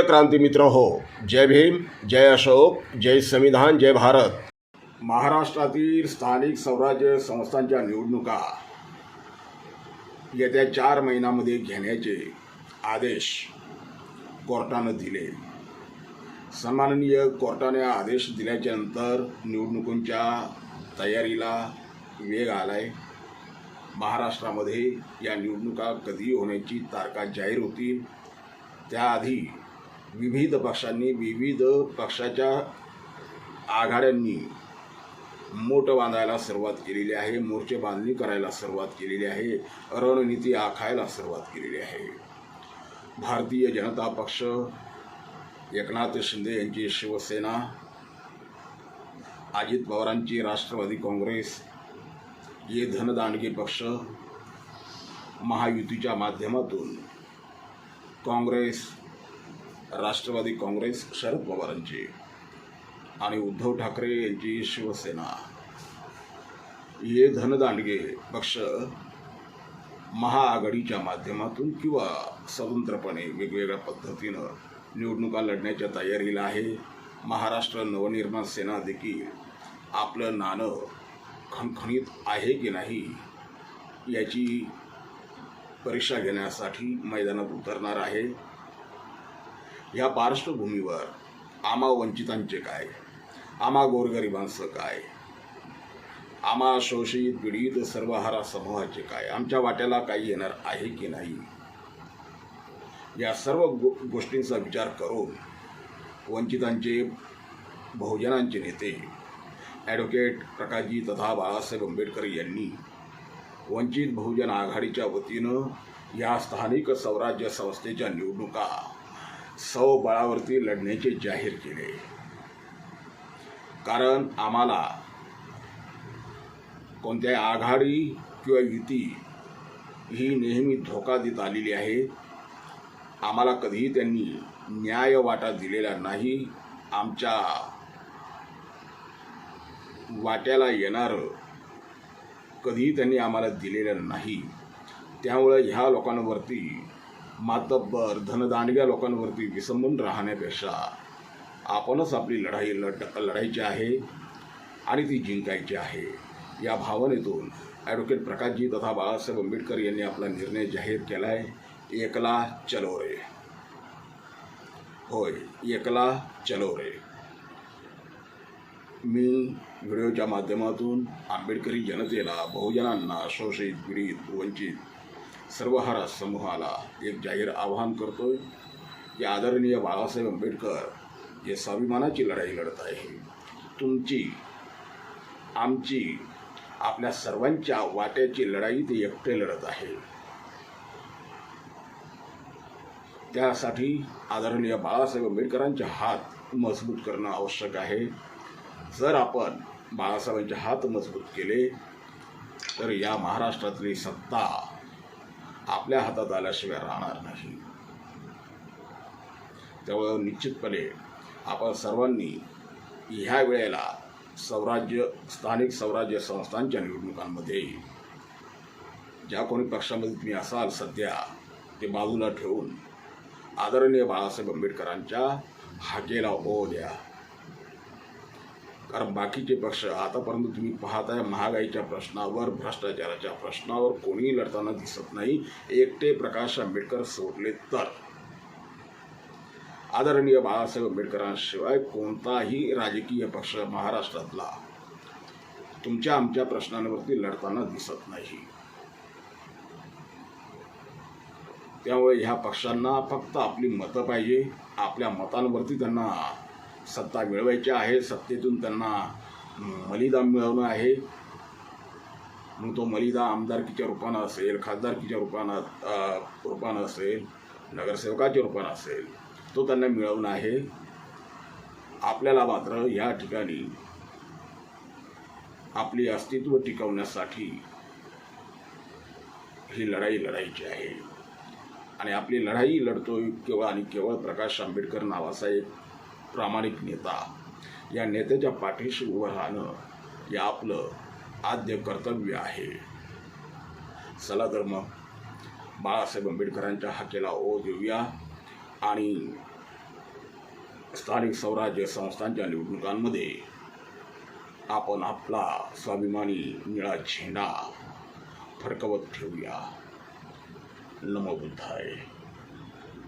प्रिय क्रांती मित्र हो जय भीम जय अशोक जय संविधान जय भारत. महाराष्ट्रातील स्थानिक स्वराज्य संस्थांच्या निवडणुका येत्या चार महिन्यामध्ये घेण्याचे आदेश कोर्टानं दिले. सन्माननीय कोर्टाने आदेश दिल्याच्या नंतर निवडणुकांच्या तयारीला वेग आलाय. महाराष्ट्रामध्ये या निवडणुका कधी होण्याची तारखा जाहीर होतील त्याआधी विविध पक्षांनी विविध पक्षाच्या आघाड्यांनी मोठं बांधायला सुरुवात केलेली आहे मोर्चे बांधणी करायला सुरुवात केलेली आहे रणनीती आखायला सुरुवात केलेली आहे. भारतीय जनता पक्ष एकनाथ शिंदे यांची शिवसेना अजित पवारांची राष्ट्रवादी काँग्रेस हे धनदांडगे पक्ष महायुतीच्या माध्यमातून काँग्रेस राष्ट्रवादी काँग्रेस शरद पवारांची आणि उद्धव ठाकरे यांची शिवसेना. हे धनदांडगे पक्ष महाआघाडीच्या माध्यमातून किंवा स्वतंत्रपणे वेगवेगळ्या पद्धतीनं निवडणुका लढण्याच्या तयारीला आहे. महाराष्ट्र नवनिर्माण सेना देखील आपलं नाणं खणखणीत आहे की नाही याची परीक्षा घेण्यासाठी मैदानात उतरणार आहे. या पार्श्वभूमीवर आम्हा वंचितांचे काय? आम्हा गोरगरिबांचं काय? आम्हा शोषित पीडित सर्वहारा समूहाचे काय? आमच्या वाट्याला काही येणार आहे की नाही? या सर्व गो गोष्टींचा विचार करून वंचितांचे बहुजनांचे नेते ॲडव्होकेट प्रकाशजी तथा बाळासाहेब आंबेडकर यांनी वंचित बहुजन आघाडीच्या वतीनं या स्थानिक स्वराज्य संस्थेच्या निवडणुका स्वबळावरती लढण्याचे जाहीर केले. कारण आम्हाला कोणत्याही आघाडी किंवा युती ही नेहमी धोका देत आलेली आहे. आम्हाला कधीही त्यांनी न्याय वाटा दिलेला नाही. आमच्या वाट्याला येणारं कधीही त्यांनी आम्हाला दिलेलं नाही. त्यामुळे ह्या लोकांवरती मातब्बर धनदांडग्या लोकांवरती विसंबून राहण्यापेक्षा आपणच आपली लढाई लढ लढायची आहे आणि ती जिंकायची आहे. या भावनेतून ॲडव्होकेट प्रकाशजी तथा बाळासाहेब आंबेडकर यांनी आपला निर्णय जाहीर केला आहे एकला चलो रे. होय एकला चलो रे. मी व्हिडिओच्या माध्यमातून आंबेडकरी जनतेला बहुजनांना शोषित पीडित वंचित सर्वहारा समूहाला एक जाहीर आवाहन करतोय की आदरणीय बाळासाहेब आंबेडकर जे स्वाभिमानाची लढाई लढत आहे. तुमची आमची आपल्या सर्वांच्या वाट्याची लढाई ते एकटे लढत आहे. त्यासाठी आदरणीय बाळासाहेब आंबेडकरांचे हात मजबूत करणं आवश्यक आहे. जर आपण बाळासाहेबांचे हात मजबूत केले तर या महाराष्ट्रातली सत्ता आपल्या हातात आल्याशिवाय राहणार नाही. त्यामुळं निश्चितपणे आपण सर्वांनी ह्या वेळेला स्वराज्य स्थानिक स्वराज्य संस्थांच्या निवडणुकांमध्ये ज्या कोणी पक्षामध्ये तुम्ही असाल सध्या ते बाजूला ठेवून आदरणीय बाळासाहेब आंबेडकरांच्या हाकेला ओ द्या. कारण बाकीचे पक्ष आतापर्यंत तुम्ही पाहताय महागाईच्या प्रश्नावर भ्रष्टाचाराच्या प्रश्नावर कोणीही लढताना दिसत नाही. एकटे प्रकाश आंबेडकर सोडले तर. आदरणीय बाळासाहेब आंबेडकरांशिवाय कोणताही राजकीय पक्ष महाराष्ट्रातला तुमच्या आमच्या प्रश्नांवरती लढताना दिसत नाही. त्यामुळे ह्या पक्षांना फक्त आपली मतं पाहिजे. आपल्या मतांवरती त्यांना सत्ता मिळवायची आहे सत्तेतून त्यांना मलिदा मिळवणं आहे. मग तो मलिदा आमदारकीच्या रूपानं असेल खासदारकीच्या रूपानं रूपानं असेल नगरसेवकाच्या रूपानं असेल तो त्यांना मिळवणं आहे. आपल्याला मात्र या ठिकाणी आपली अस्तित्व टिकवण्यासाठी ही लढाई लढायची आहे. आणि आपली लढाई लढतोय केवळ आणि केवळ प्रकाश आंबेडकर नावाचा एक प्रामाणिक नेता. या नेत्याच्या पाठीशी उभं राहणं हे आपलं आद्य कर्तव्य आहे. चला तर मग बाळासाहेब आंबेडकरांच्या हाकेला ओ देऊया आणि स्थानिक स्वराज्य संस्थांच्या निवडणुकांमध्ये आपण आपला स्वाभिमानी निळा झेंडा फडकवत ठेवूया. नमो बुद्धाय.